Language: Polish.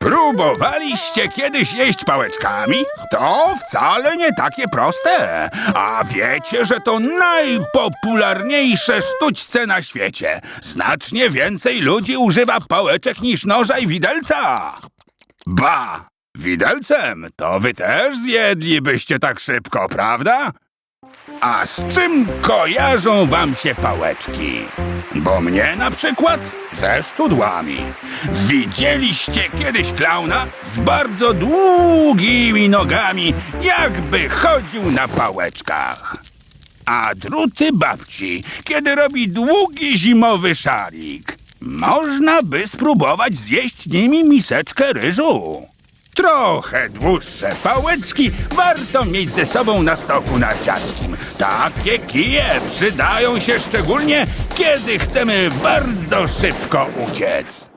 Próbowaliście kiedyś jeść pałeczkami? To wcale nie takie proste. A wiecie, że to najpopularniejsze sztućce na świecie. Znacznie więcej ludzi używa pałeczek niż noża i widelca. Ba! Widelcem to wy też zjedlibyście tak szybko, prawda? A z czym kojarzą wam się pałeczki? Bo mnie na przykład ze szczudłami. Widzieliście kiedyś klauna z bardzo długimi nogami, jakby chodził na pałeczkach. A druty babci, kiedy robi długi zimowy szalik. Można by spróbować zjeść nimi miseczkę ryżu. Trochę dłuższe pałeczki warto mieć ze sobą na stoku narciarskim. Takie kije przydają się szczególnie, kiedy chcemy bardzo szybko uciec.